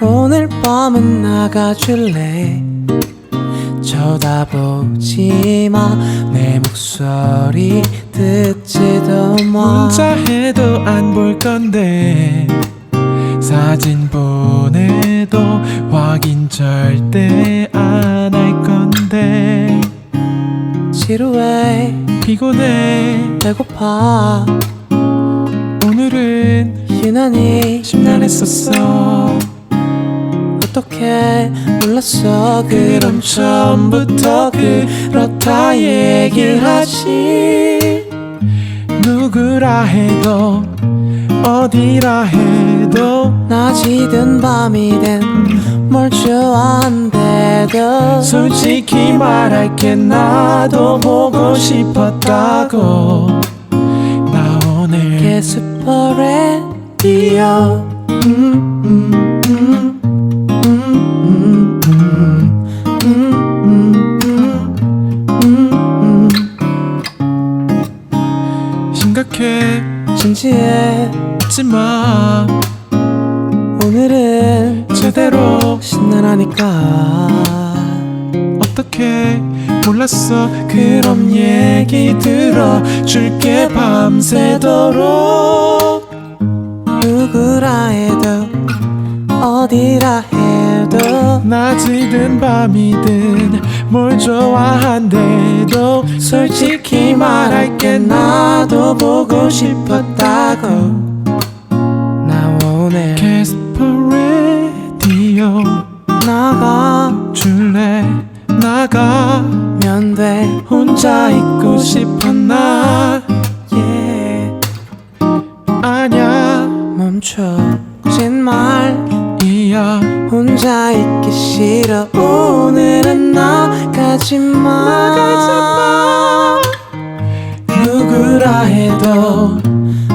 오늘 밤은 나가줄래? 쳐다보지 마. 내 목소리 듣지도 마. 문자 해도 안 볼 건데. 사진 보내도 확인 절대 안 지루해. 피곤해. 배고파. 오늘은 유난히 심란했었어. 어떻게 몰랐어? 그럼 처음부터 그렇다 얘기를 하지. 누구라 해도 어디라 해도 낮이든 밤이든 뭘 좋아한 대도 솔직히 말할게 나도 보고 싶었다고 나 오늘 게스퍼 레디오 음, 음, 음, 음, 음, 음, 음, 음, 음, 심각해 음. 진지해 하지마 신나라니까. 어떻게 몰랐어? 그럼 얘기 들어줄게 밤새도록. 누구라 해도 어디라 해도. 낮이든 밤이든 뭘 좋아한대도 솔직히 말할게 나도 보고 싶었다고 혼자 있고 싶어 나 yeah. 아냐 멈춰진 말이야. 이야 혼자 있기 싫어. 오늘은 나가지 마. 누구라 해도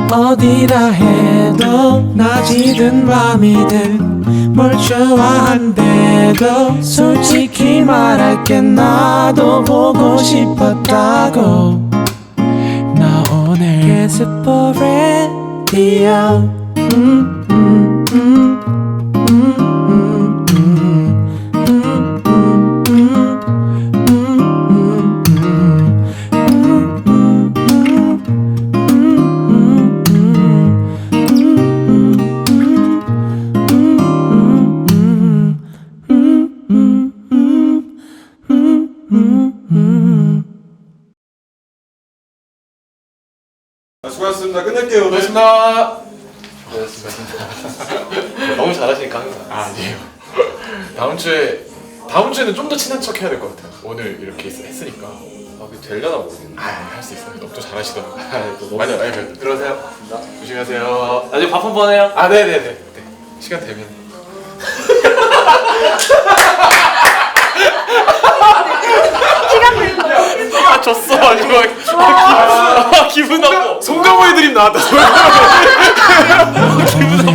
어디라 해도 낮이든 밤이든 뭘 좋아한대도 솔직히 말할게 나도 보고 싶었다고. 나 오늘 게스퍼 레디오 음, 음, 음, 음, 음, 수고하셨습니다. 끝낼게요. 오늘. 고맙습니다. 고맙습니다. 너무 잘하시니까 항상. 아, 아니에요. 다음 주에 다음 주에는 좀 더 친한 척 해야 될 것 같아요. 오늘 이렇게 했, 했으니까. 아, 그 되려나 모르겠네. 아, 할 수 있어요. 너무 또 잘하시더라고요. 아, 맞아요. 아니, 들어오세요. 조심하세요. 나중에 밥 한 번 해요. 아, 네, 네, 네. 네. 시간 되면. 아 졌어 아니 막 아, 기분 나빠. 솔로 애드립 나왔다. 솔로. 기분 나빠.